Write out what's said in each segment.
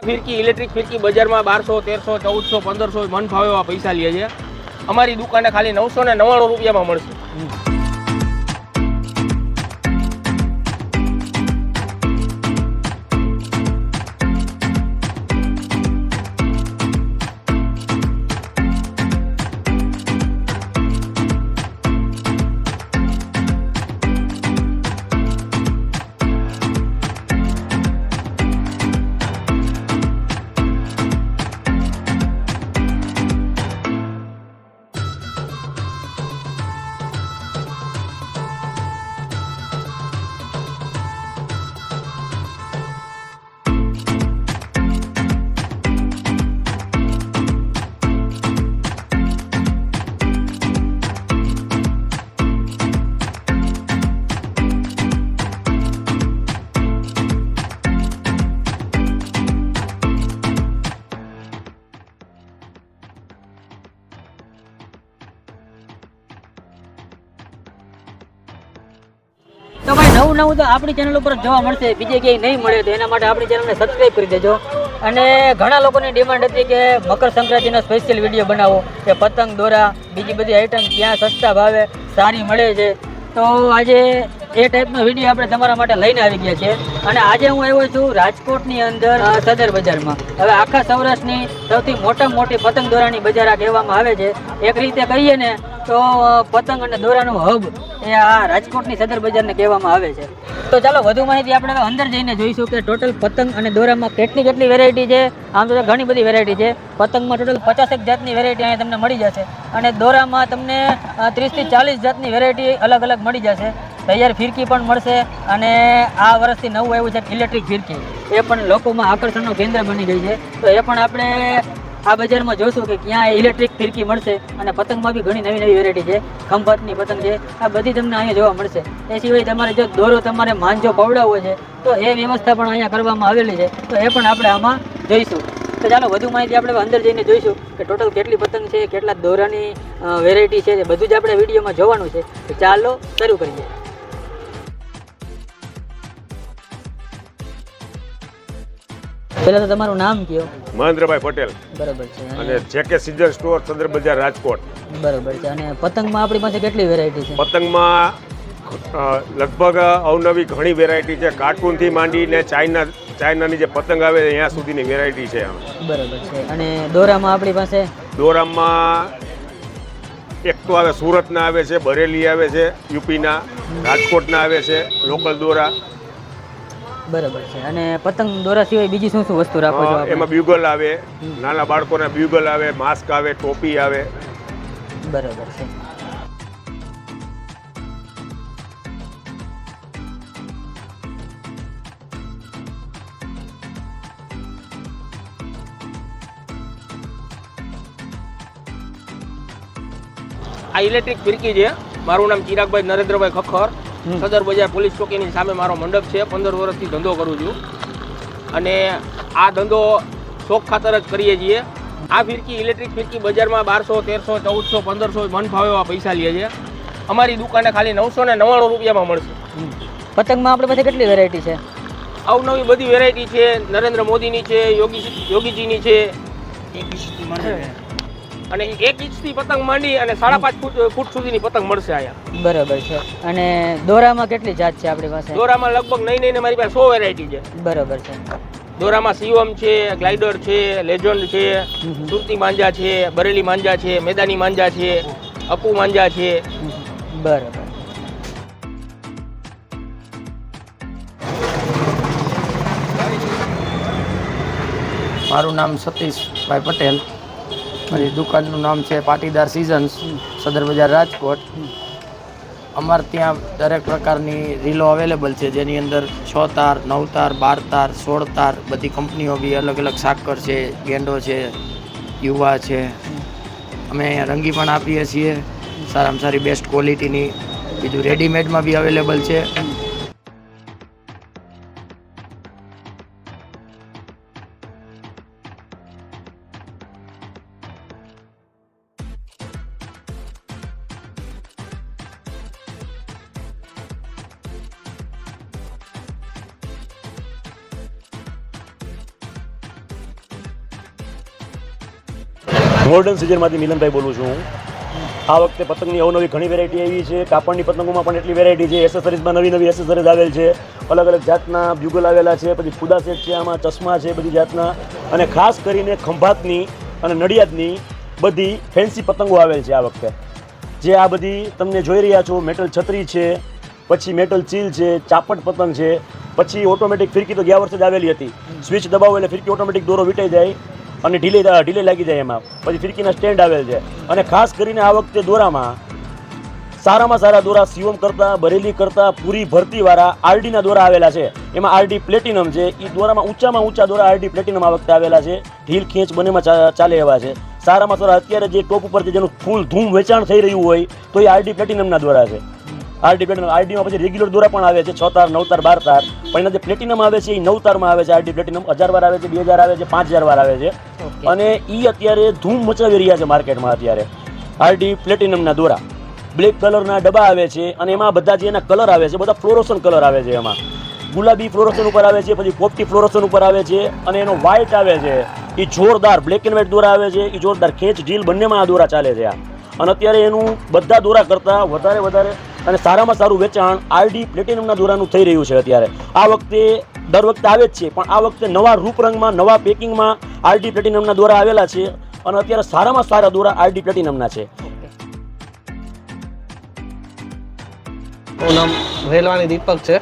ફિરકી ઇલેક્ટ્રિક ફિરકી બજારમાં બારસો, તેરસો, ચૌદસો, પંદરસો મન ફાવે એવા પૈસા લે છે. અમારી દુકાને ખાલી નવસો ને નવ્વાણું રૂપિયામાં મળશે. તો નવું નવું તો આપણી ચેનલ ઉપર જોવા મળશે, બીજે ક્યાંય નહીં મળે તો એના માટે આપણી ચેનલને સબસ્ક્રાઈબ કરી દેજો. અને ઘણા લોકોની ડિમાન્ડ હતી કે મકર સંક્રાંતિનો સ્પેશિયલ વીડિયો બનાવો, કે પતંગ દોરા, બીજી બધી આઈટમ ક્યાં સસ્તા ભાવે, સારી મળે છે. તો આજે એ ટાઈપનો વીડિયો આપણે તમારા માટે લઈને આવી ગયા છે અને આજે હું આવ્યો છું રાજકોટની અંદર સદર બજારમાં. હવે આખા સૌરાષ્ટ્રની સૌથી મોટામાં મોટી પતંગ દોરાની બજાર આ કહેવામાં આવે છે. એક રીતે કહીએ ને, તો પતંગ અને દોરાનું હબ એ આ રાજકોટની સદર બજારને કહેવામાં આવે છે. તો ચાલો, વધુ માહિતી આપણે અંદર જઈને જોઈશું કે ટોટલ પતંગ અને દોરામાં કેટલી કેટલી વેરાયટી છે. આમ તો ઘણી બધી વેરાયટી છે. પતંગમાં ટોટલ પચાસેક જાતની વેરાયટી અહીંયા તમને મળી જશે. અને દોરામાં તમને ત્રીસથી ચાલીસ જાતની વેરાયટી અલગ અલગ મળી જશે. તૈયાર ફિરકી પણ મળશે અને આ વર્ષથી નવું આવ્યું છે ઇલેક્ટ્રિક ફિરકી. એ પણ લોકોમાં આકર્ષણનું કેન્દ્ર બની ગઈ છે. તો એ પણ આપણે આ બજારમાં જોશું કે ક્યાં ઇલેક્ટ્રિક ફિરકી મળશે અને પતંગમાં બી ઘણી નવી નવી વેરાયટી છે. ખંભાતની પતંગ છે. આ બધી તમને અહીંયા જોવા મળશે. એ સિવાય તમારે જો દોરો તમારે માંજો પવડાવવો છે, તો એ વ્યવસ્થા પણ અહીંયા કરવામાં આવેલી છે. તો એ પણ આપણે આમાં જોઈશું. તો ચાલો, વધુ માહિતી આપણે અંદર જઈને જોઈશું કે ટોટલ કેટલી પતંગ છે, કેટલા દોરાની વેરાયટી છે બધું જ આપણે વિડીયોમાં જોવાનું છે. ચાલો, શરૂ કરીએ. પહેલાં તો તમારું નામ કયો? મહેન્દ્રભાઈ પટેલ. બરાબર છે અને જેકે સિઝર સ્ટોર સદર બજાર રાજકોટ. બરાબર છે અને પતંગમાં આપણી પાસે કેટલી વેરાયટી છે? પતંગમાં લગભગ અવનવી ઘણી વેરાયટી છે. કાર્ટૂનથી માંડીને ચાઇના ચાઇનાની જે પતંગ આવે ત્યાં સુધીની વેરાયટી છે બરાબર છે અને દોરામાં આપણી પાસે? દોરામાં એક તો આવે સુરતના આવે છે બરેલી આવે છે યુપીના રાજકોટના આવે છે લોકલ દોરા. બરાબર છે. અને પતંગ દોરા સિવાય બીજી શું શું વસ્તુ રાખો છો એમાં બ્યુગલ આવે નાના બાળકોના બ્યુગલ આવે માસ્ક આવે ટોપી આવે. બરાબર છે. આ ઇલેક્ટ્રિક ફિરકી છે. મારું નામ ચિરાગભાઈ નરેન્દ્રભાઈ ખખર. સદર બજાર પોલીસ ચોકીની સામે મારો મંડપ છે. પંદર વર્ષથી ધંધો કરું છું. અને આ ધંધો શોખ ખાતર જ કરીએ છીએ. આ ફિરકી ઇલેક્ટ્રિક ફિરકી બજારમાં બારસો તેરસો ચૌદસો પંદરસો મન ભાવે એવા પૈસા લે છે. અમારી દુકાને ખાલી નવસો ને નવ્વાણું રૂપિયામાં મળશે. પતંગમાં આપણે પાસે કેટલી વેરાયટી છે? અવનવી બધી વેરાયટી છે. નરેન્દ્ર મોદીની છે યોગી યોગીજીની છે. અને એક ઇંચથી પતંગ માંડી અને સાડા પાંચ ફૂટ ફૂટ સુધીની પતંગ મળશે અહીંયા. બરાબર છે. અને દોરામાં કેટલી જાત છે આપણી પાસે? દોરામાં લગભગ નહીં નહીં મારી પાસે સો વેરાયટી છે. બરાબર છે. દોરામાં સીવમ છે ગ્લાઇડર છે લેજન્ડ છે. સુરતી માંજા છે બરેલી માંજા છે મેદાની માંજા છે અપુ માંજા છે. બરાબર. મારું નામ સતીશભાઈ પટેલ. મારી દુકાનનું નામ છે પાટીદાર સિઝન્સ સદર બજાર રાજકોટ. અમારે ત્યાં દરેક પ્રકારની રીલો અવેલેબલ છે, જેની અંદર છ તાર, નવ તાર, બાર તાર, સોળ તાર, બધી કંપનીઓ બી અલગ અલગ સાકર છે, ગેંડો છે, યુવા છે. અમે અહીંયા રંગી પણ આપીએ છીએ. સારામાં સારી બેસ્ટ ક્વોલિટીની બીજું રેડીમેડમાં બી અવેલેબલ છે. ગોલ્ડન સિઝનમાંથી મિલનભાઈ બોલું છું. આ વખતે પતંગની અવનવી ઘણી વેરાયટી આવી છે. કાપડની પતંગોમાં પણ એટલી વેરાયટી છે. એસેસરીઝમાં નવી નવી એસેસરીઝ આવેલ છે. અલગ અલગ જાતના બ્યુગલ આવેલા છે. પછી ફુદા સેટ છે આમાં, ચશ્મા છે બધી જાતના. અને ખાસ કરીને ખંભાતની અને નડિયાદની બધી ફેન્સી પતંગો આવેલ છે આ વખતે. જે આ બધી તમને જોઈ રહ્યા છો. મેટલ છત્રી છે, પછી મેટલ ચીલ છે, ચાપટ પતંગ છે. પછી ઓટોમેટિક ફિરકી તો ગયા વર્ષે જ આવેલી હતી. સ્વિચ દબાવો એટલે ફિરકી ઓટોમેટિક દોરો વીટાઈ જાય. અને ઢીલે ઢીલે લાગી જાય એમાં. પછી ફિરકીના સ્ટેન્ડ આવેલ છે. અને ખાસ કરીને આ વખતે દોરામાં સારામાં સારા દોરા સીઓમ કરતા, બરેલી કરતા, પૂરી ભરતીવાળા આરડીના દોરા આવેલા છે. એમાં આરડી પ્લેટિનમ છે. એ દોરામાં ઊંચામાં ઊંચા દોરા આરડી પ્લેટિનમ આ વખતે આવેલા છે. ઢીલ ખેંચ બંનેમાં ચાલે એવા છે. સારામાં સારા અત્યારે જે ટોપ ઉપર જેનું ફૂલ ધૂમ વેચાણ થઈ રહ્યું હોય, તો એ આરડી પ્લેટિનમના દોરા છે. આરડી પ્લેટિનમ આરડીમાં પછી રેગ્યુલર દોરા પણ આવે છે છ તાર નવ તાર બાર તાર. પણ એના જે પ્લેટિનમ આવે છે એ નવ તારમાં આવે છે આરડી પ્લેટિનમ. હજાર વાર આવે છે બે હજાર આવે છે પાંચ હજાર વાર આવે છે. અને એ અત્યારે ધૂમ મચાવી રહ્યા છે માર્કેટમાં અત્યારે. આરડી પ્લેટિનમના દોરા. બ્લેક કલરના ડબ્બા આવે છે અને એમાં બધા જે એના કલર આવે છે બધા ફ્લોરોસન કલર આવે છે એમાં. ગુલાબી ફ્લોરોસન ઉપર આવે છે પછી પોપટી ફ્લોરોસન ઉપર આવે છે અને એનો વ્હાઇટ આવે છે. એ જોરદાર બ્લેક એન્ડ વ્હાઇટ દોરા આવે છે એ જોરદાર ખેંચ ઢીલ બંનેમાં આ દોરા ચાલે છે આ. અને અત્યારે એનું બધા દોરા કરતાં વધારે વધારે અને સારામાં સારું વેચાણ આરડી પ્લેટિનમના દોરાનું થઈ રહ્યું છે અત્યારે. આ વખતે દર વખતે આવે જ છે પણ આ વખતે નવા રૂપરંગમાં નવા પેકિંગમાં આરડી પ્લેટિનમના દોરા આવેલા છે અને અત્યારે સારામાં સારા દોરા આરડી પ્લેટિનમના છે. નામ રેલવાની દીપક છે.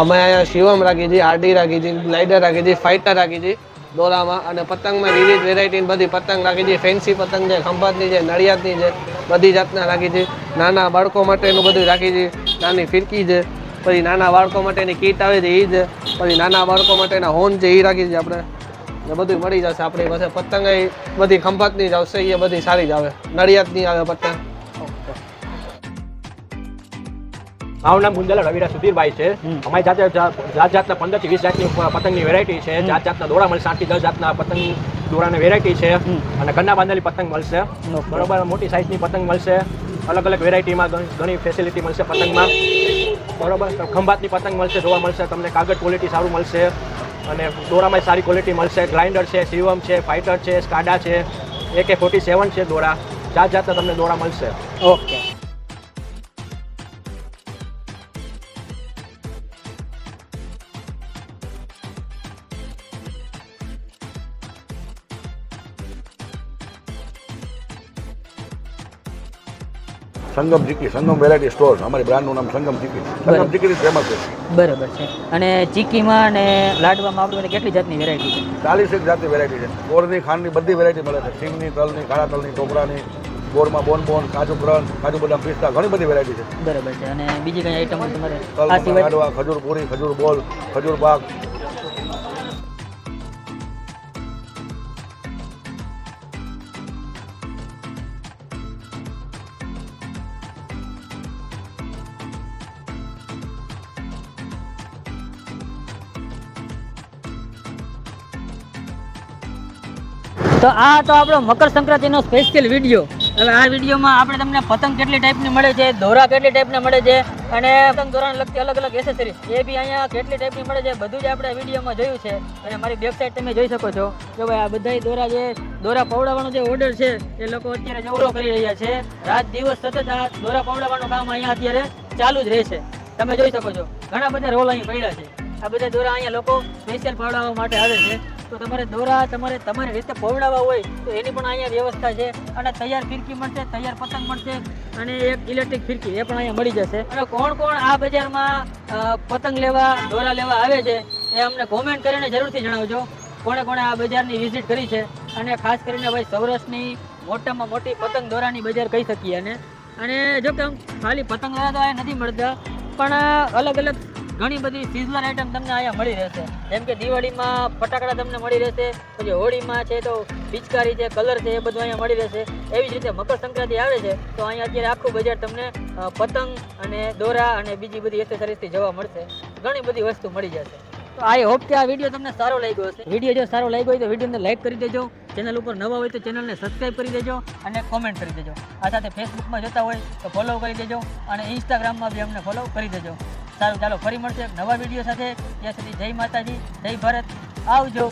અમે અહીંયા શિવમ રાખી છે આરડી રાખી છે ગ્લાઇડર રાખી છે ફાઇટર રાખી છે દોરામાં અને પતંગમાં વિવિધ વેરાયટીની બધી પતંગ રાખી છે. ફેન્સી પતંગ છે, ખંભાતની છે, નડિયાદની છે, બધી જાતના રાખી છે. નાના બાળકો માટેનું બધું રાખી છે. નાની ફિરકી છે. પછી નાના બાળકો માટેની કીટ આવે છે એ છે. પછી નાના બાળકો માટેના હોર્ન છે એ રાખી છે આપણે. એ બધું મળી જશે આપણી પાસે. પતંગ બધી ખંભાતની જ આવશે એ બધી સારી જ આવે. નડિયાદની આવે પતંગ. મારું નામ ગુંજલા રવિરા સુધીરભાઈ છે. અમારી જાતે જાત જાતના પંદરથી વીસ જાતની પતંગની વેરાયટી છે. જાત જાતના દોરા મળશે આઠથી દસ જાતના પતંગ દોરાની વેરાયટી છે. અને કન્ના બાંધેલી પતંગ મળશે. બરોબર મોટી સાઇઝની પતંગ મળશે. અલગ અલગ વેરાયટીમાં ઘણી- ફેસિલિટી મળશે પતંગમાં. બરોબર ખંભાતની પતંગ મળશે જોવા મળશે તમને કાગળ ક્વોલિટી સારું મળશે. અને દોરામાં સારી ક્વોલિટી મળશે. ગ્રાઇન્ડર છે શિવમ છે ફાઇટર છે સ્કાડા છે એકે ફોર્ટી સેવન છે દોરા. જાત જાતના તમને દોરા મળશે. Okay Sangam Chikki Sangam variety store અમારી બ્રાન્ડનું નામ સંગમ ચીકી સંગમ ચીકી ફેમસ છે. બરાબર છે. અને ચીકીમાં અને લાડવામાં આપણે કેટલી જાતની વેરાયટી છે? ચાલીસ એક જાતની વેરાયટી છે. ગોળની ખાંડની બધી વેરાયટી મળે છે. સિંગની તલની કાળા તલની ટોપરાની ગોળમાં બોન બોન કાજુ ક્રન કાજુ બદામ પિસ્તા ઘણી બધી વેરાયટી છે. બરાબર છે. અને બીજી કઈ આઈટમ તમારે? તલ લાડવા ખજૂર પૂરી ખજૂર બોલ ખજૂર પાક તો આ તો આપણો મકર સંક્રાંતિનો સ્પેશિયલ વીડિયો હવે આ વિડીયોમાં આપણે તમને પતંગ કેટલી ટાઈપની મળે છે, દોરા કેટલી ટાઈપના મળે છે, અને પતંગ દોરાને લગતી અલગ અલગ એસેસરીઝ એ બી અહીંયા કેટલી ટાઈપની મળે છે, બધું જ આપણે વિડીયોમાં જોયું છે. અને મારી વેબસાઇટ તમે જોઈ શકો છો કે ભાઈ આ બધા દોરા જે, દોરા પવડાવવાનો જે ઓર્ડર છે, એ લોકો અત્યારે જવરો કરી રહ્યા છે. રાત દિવસ સતત આ દોરા પવડાવવાનું કામ અહીંયા અત્યારે ચાલુ જ રહેશે તમે જોઈ શકો છો. ઘણા બધા રોલ અહીંયા પડ્યા છે. આ બધા દોરા અહીંયા લોકો સ્પેશિયલ પવડાવવા માટે આવે છે. તો તમારે દોરા, તમારે, તમારી રીતે પવડાવવા હોય, તો એની પણ અહીંયા વ્યવસ્થા છે. અને તૈયાર ફિરકી મળશે, તૈયાર પતંગ મળશે, અને એક ઇલેક્ટ્રિક ફિરકી, એ પણ અહીંયા મળી જશે. અને કોણ કોણ આ બજારમાં પતંગ લેવા, દોરા લેવા આવે છે, એ અમને કોમેન્ટ કરીને જરૂરથી જણાવજો. કોણે કોણે આ બજારની વિઝિટ કરી છે. અને ખાસ કરીને ભાઈ સૌરાષ્ટ્રની મોટામાં મોટી પતંગ દોરાની બજાર કહી શકીએ અને અને જો કે ખાલી પતંગ દોરા તો અહીંયા નથી મળતા, પણ અલગ અલગ ઘણી બધી સિઝનલ આઈટમ તમને અહીંયા મળી રહેશે. જેમ કે દિવાળીમાં ફટાકડા તમને મળી રહેશે, પછી હોળીમાં છે તો પિચકારી છે, કલર છે એ બધું અહીંયા મળી રહેશે. એવી જ રીતે મકર સંક્રાંતિ આવે છે, તો અહીંયા અત્યારે આખું બજાર તમને પતંગ અને દોરા અને બીજી બધી એસેસરીઝથી જોવા મળશે. ઘણી બધી વસ્તુ મળી જશે. તો આઈ હોપ કે આ વીડિયો તમને સારો લાગ્યો હશે. વીડિયો જો સારો લાગ્યો હોય તો વિડીયોને લાઈક કરી દેજો. ચેનલ ઉપર નવા હોય તો ચેનલને સબસ્ક્રાઈબ કરી દેજો અને કોમેન્ટ કરી દેજો. આ સાથે ફેસબુકમાં જોતા હોય તો ફોલો કરી દેજો અને ઇન્સ્ટાગ્રામમાં બી અમને ફોલો કરી દેજો. સારું ચાલો ફરી મળશે નવા વીડિયો સાથે. ત્યાં સુધી જય માતાજી જય ભારત. આવજો.